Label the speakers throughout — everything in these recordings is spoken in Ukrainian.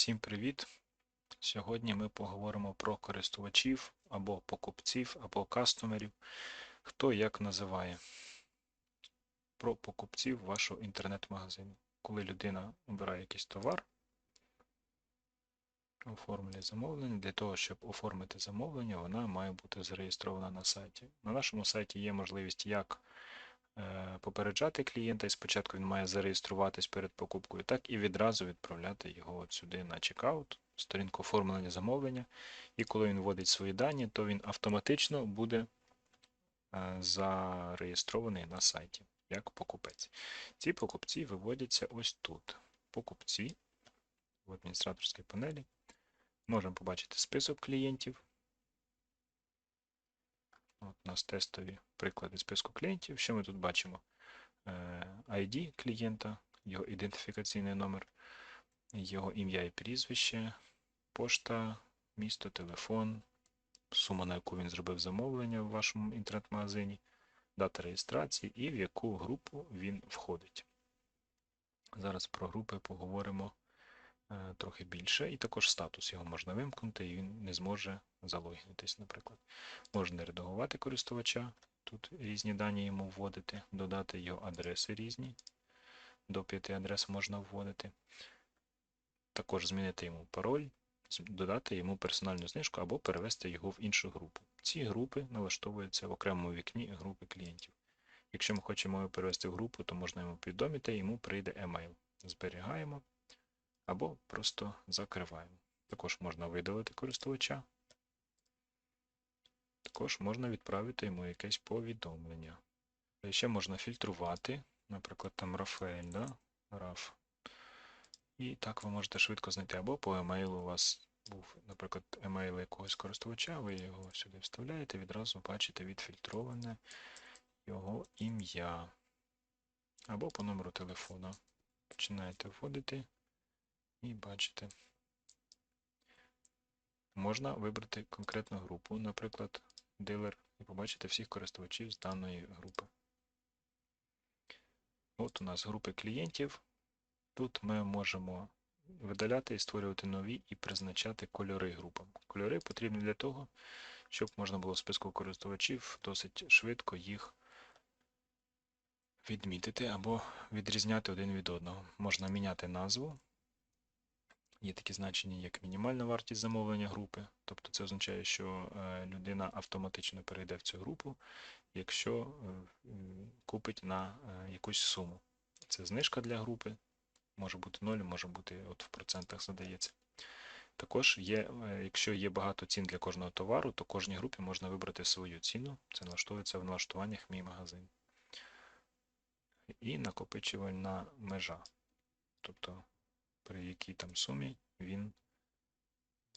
Speaker 1: Всім привіт! Сьогодні ми поговоримо про користувачів або покупців, або кастомерів, хто як називає. Про покупців вашого інтернет-магазину. Коли людина обирає якийсь товар, оформлює замовлення. Для того, щоб оформити замовлення, вона має бути зареєстрована на сайті. На нашому сайті є можливість як попереджати клієнта, і спочатку він має зареєструватись перед покупкою, так і відразу відправляти його сюди на чекаут, сторінку оформлення замовлення. І коли він вводить свої дані, то він автоматично буде е, зареєстрований на сайті як покупець. Ці покупці виводяться ось тут. Покупці в адміністраторській панелі. Можемо побачити список клієнтів. От у нас тестові приклади списку клієнтів. Що ми тут бачимо? Е, ID клієнта, його ідентифікаційний номер, його ім'я і прізвище, пошта, місто, телефон, сума, на яку він зробив замовлення в вашому інтернет-магазині, дата реєстрації і в яку групу він входить. Зараз про групи поговоримо трохи більше, і також статус його можна вимкнути, і він не зможе залогінитись, наприклад. Можна редагувати користувача, тут різні дані йому вводити, додати його адреси різні. До п'яти адрес можна вводити. Також змінити йому пароль, додати йому персональну знижку або перевести його в іншу групу. Ці групи налаштовуються в окремому вікні групи клієнтів. Якщо ми хочемо його перевести в групу, то можна йому повідомити, йому прийде емейл. Зберігаємо або просто закриваємо. Також можна видалити користувача. Також можна відправити йому якесь повідомлення. Ще можна фільтрувати, наприклад, там Рафаель, да? Раф. І так ви можете швидко знайти. Або по емейлу у вас був, наприклад, емейл якогось користувача, ви його сюди вставляєте, відразу бачите відфільтроване його ім'я. Або по номеру телефона. Починаєте вводити і бачите. Можна вибрати конкретну групу, наприклад, дилер, і побачити всіх користувачів з даної групи. От у нас групи клієнтів. Тут ми можемо видаляти і створювати нові і призначати кольори групам. Кольори потрібні для того, щоб можна було в списку користувачів досить швидко їх відмітити або відрізняти один від одного. Можна міняти назву. Є такі значення, як мінімальна вартість замовлення групи. Тобто це означає, що е, людина автоматично перейде в цю групу, якщо е, купить на е, якусь суму. Це знижка для групи, може бути 0, може бути от в процентах задається. Також є, якщо є багато цін для кожного товару, то кожній групі можна вибрати свою ціну. Це налаштовується в налаштуваннях мій магазин. І накопичувальна межа. Тобто при якій там сумі він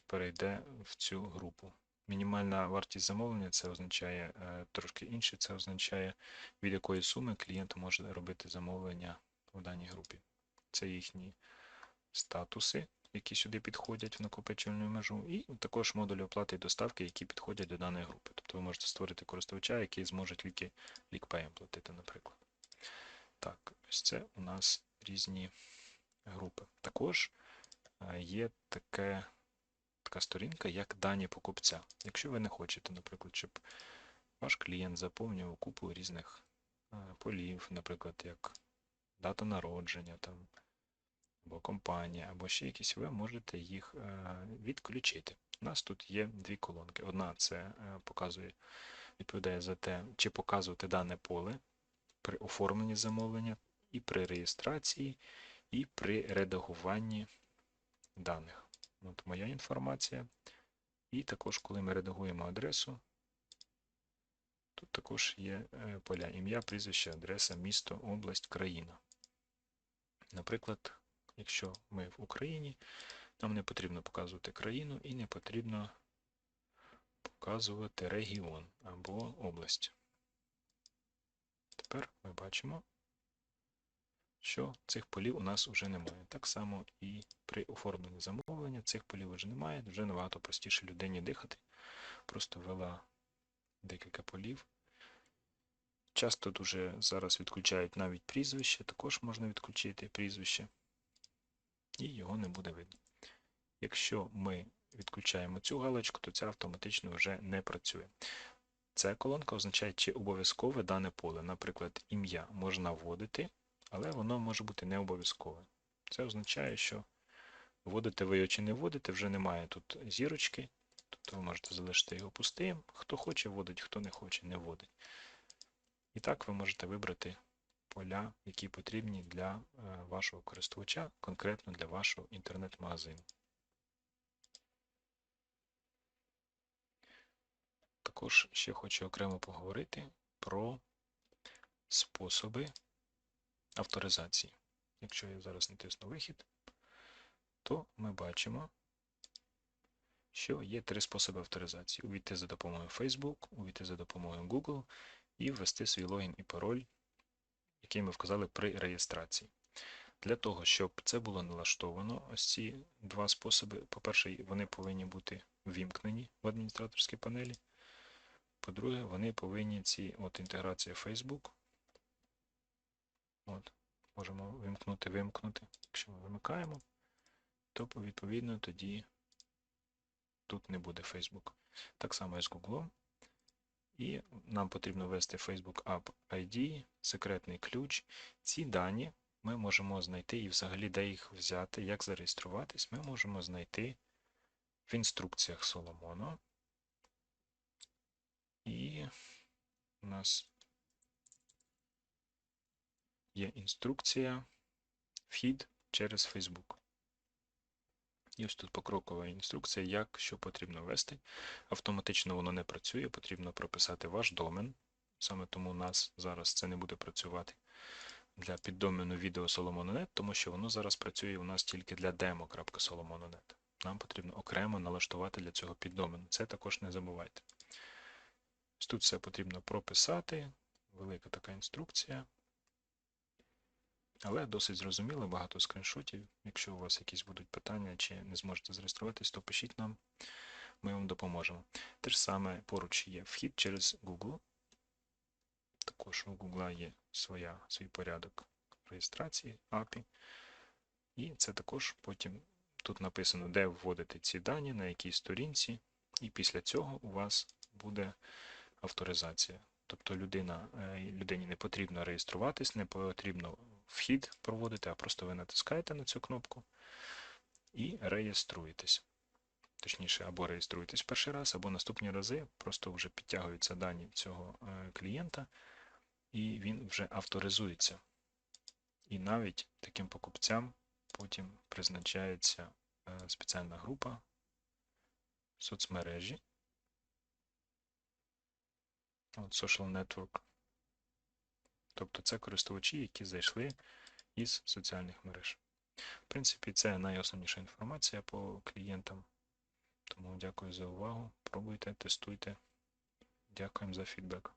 Speaker 1: перейде в цю групу. Мінімальна вартість замовлення це означає е, трошки інше, це означає, від якої суми клієнт може робити замовлення в даній групі. Це їхні статуси, які сюди підходять в накопичувальну межу, і також модулі оплати і доставки, які підходять до даної групи. Тобто ви можете створити користувача, який зможе тільки лікпеєм платити, наприклад. Так, ось це у нас різні групи. Також е, є таке, така сторінка, як дані покупця. Якщо ви не хочете, наприклад, щоб ваш клієнт заповнював купу різних е, полів, наприклад, як дата народження там, або компанія, або ще якісь, ви можете їх е, відключити. У нас тут є дві колонки. Одна це показує, відповідає за те, чи показувати дане поле при оформленні замовлення і при реєстрації, і при редагуванні даних. От моя інформація. І також, коли ми редагуємо адресу, тут також є е, поля ім'я, прізвище, адреса, місто, область, країна. Наприклад, якщо ми в Україні, нам не потрібно показувати країну і не потрібно показувати регіон або область. Тепер ми бачимо, що цих полів у нас вже немає. Так само і при оформленні замовлення цих полів вже немає, вже набагато простіше людині дихати. Просто ввела декілька полів. Часто дуже зараз відключають навіть прізвище, також можна відключити прізвище, і його не буде видно. Якщо ми відключаємо цю галочку, то це автоматично вже не працює. Ця колонка означає, чи обов'язкове дане поле. Наприклад, ім'я можна вводити, але воно може бути не обов'язкове. Це означає, що вводите ви його чи не вводите, вже немає тут зірочки, тобто ви можете залишити його пустим. Хто хоче вводить, хто не хоче, не вводить. І так ви можете вибрати поля, які потрібні для е, вашого користувача, конкретно для вашого інтернет-магазину. Також ще хочу окремо поговорити про способи авторизації. Якщо я зараз натисну вихід, то ми бачимо, що є три способи авторизації: увійти за допомогою Facebook, увійти за допомогою Google і ввести свій логін і пароль, який ми вказали при реєстрації. Для того, щоб це було налаштовано, ось ці два способи. По-перше, вони повинні бути ввімкнені в адміністраторській панелі. По-друге, вони повинні ці от інтеграція Facebook. От, Можемо вимкнути, вимкнути. Якщо ми вимикаємо, то відповідно тоді тут не буде Facebook. Так само і з Google. І нам потрібно ввести Facebook App ID, секретний ключ. Ці дані ми можемо знайти і взагалі де їх взяти, як зареєструватись, ми можемо знайти в інструкціях Solomon. І у нас є інструкція вхід через Facebook. І ось тут покрокова інструкція, як що потрібно ввести. Автоматично воно не працює, потрібно прописати ваш домен. Саме тому у нас зараз це не буде працювати для піддомену відео Solomon.net, тому що воно зараз працює у нас тільки для demo.solomon.net. Нам потрібно окремо налаштувати для цього піддомен. Це також не забувайте. Тут все потрібно прописати, велика така інструкція. Але досить зрозуміло, багато скріншотів. Якщо у вас якісь будуть питання чи не зможете зареєструватись, то пишіть нам, ми вам допоможемо. Те ж саме поруч є вхід через Google. Також у Google є своя, свій порядок реєстрації API. І це також потім тут написано, де вводити ці дані, на якій сторінці. І після цього у вас буде авторизація. Тобто людина, е, людині не потрібно реєструватись, не потрібно вхід проводити, а просто ви натискаєте на цю кнопку і реєструєтесь. Точніше, або реєструєтесь перший раз, або наступні рази просто вже підтягуються дані цього е, клієнта, і він вже авторизується. І навіть таким покупцям потім призначається е, спеціальна група соцмережі. От Social Network. Тобто це користувачі, які зайшли із соціальних мереж. В принципі, це найосновніша інформація по клієнтам. Тому дякую за увагу. Пробуйте, тестуйте. Дякуємо за фідбек.